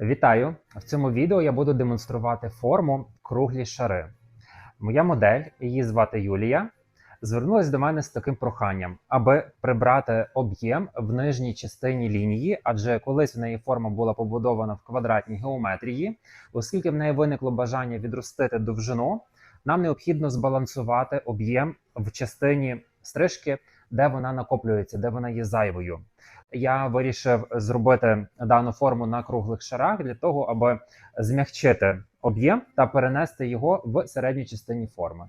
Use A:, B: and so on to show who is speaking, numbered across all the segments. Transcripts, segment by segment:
A: Вітаю! В цьому відео я буду демонструвати форму круглі шари. Моя модель, її звати Юлія, звернулася до мене з таким проханням, аби прибрати об'єм в нижній частині лінії, адже колись в неї форма була побудована в квадратній геометрії, оскільки в неї виникло бажання відростити довжину, нам необхідно збалансувати об'єм в частині стрижки, де вона накоплюється, де вона є зайвою я вирішив зробити дану форму на круглих шарах для того, аби змягчити об'єм та перенести його в середній частині форми.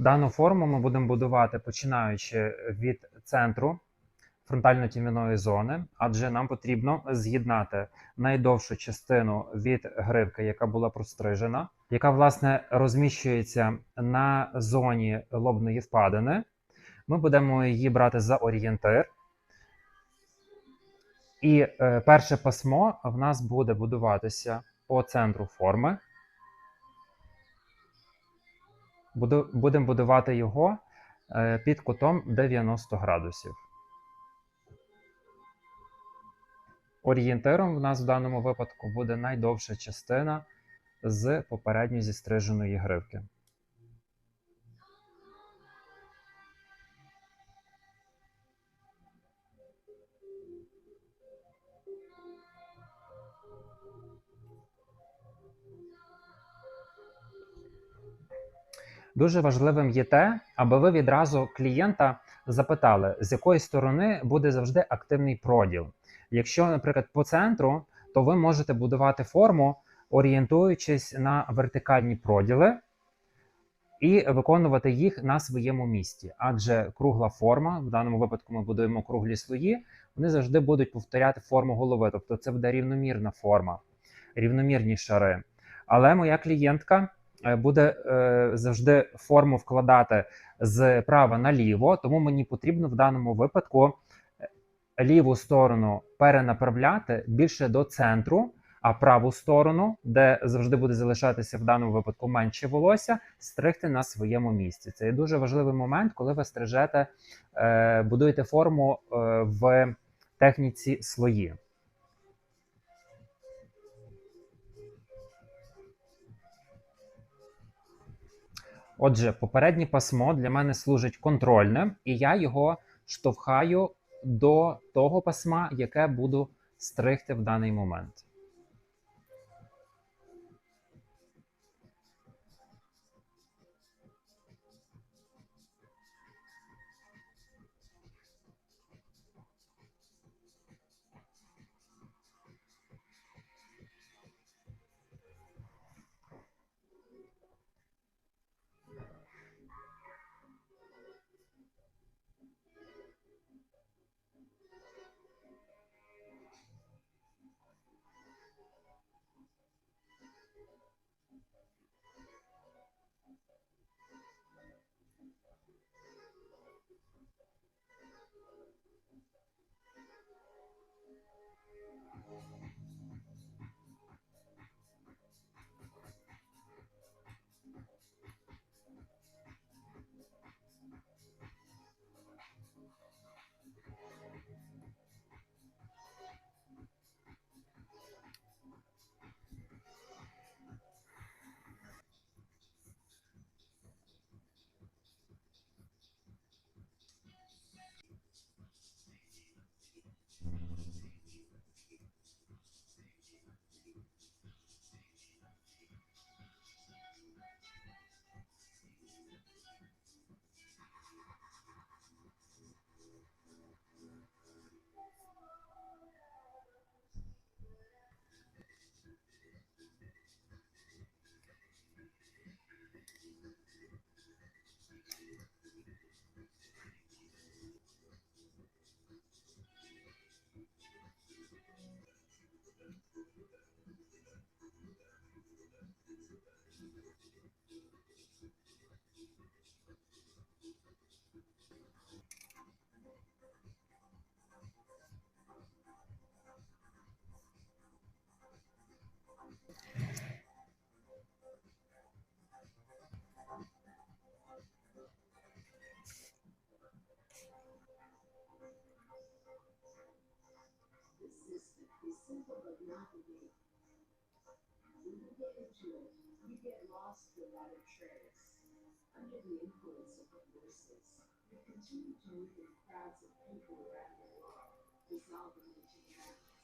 A: Дану форму ми будемо будувати починаючи від центру фронтально-тім'яної зони, адже нам потрібно з'єднати найдовшу частину від гривки, яка була прострижена, яка власне розміщується на зоні лобної впадини. Ми будемо її брати за орієнтир. І е, перше пасмо в нас буде будуватися по центру форми. Будемо будувати його е, під кутом 90 градусів. Орієнтиром в нас в даному випадку буде найдовша частина з попередньо зістриженої гривки. Дуже важливим є те, аби ви відразу клієнта запитали, з якої сторони буде завжди активний проділ. Якщо, наприклад, по центру, то ви можете будувати форму, орієнтуючись на вертикальні проділи і виконувати їх на своєму місці. Адже кругла форма, в даному випадку ми будуємо круглі слої, вони завжди будуть повторяти форму голови. Тобто це буде рівномірна форма, рівномірні шари. Але моя клієнтка. Е, буде е, завжди форму вкладати з права на ліво, тому мені потрібно в даному випадку е, ліву сторону перенаправляти більше до центру, а праву сторону, де завжди буде залишатися в даному випадку менше волосся, стригти на своєму місці. Це є дуже важливий момент, коли ви стрижете, будуєте форму в техніці слої. Отже, попереднє пасмо для мене служить контрольним, і я його штовхаю до того пасма, яке буду стригти в даний момент.
B: Thank you. When you get into it, you get lost without a trace. Under the influence of the you continue to crowds of people around the world, dissolving into atoms.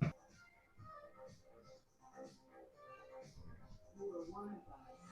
B: You who are wanted by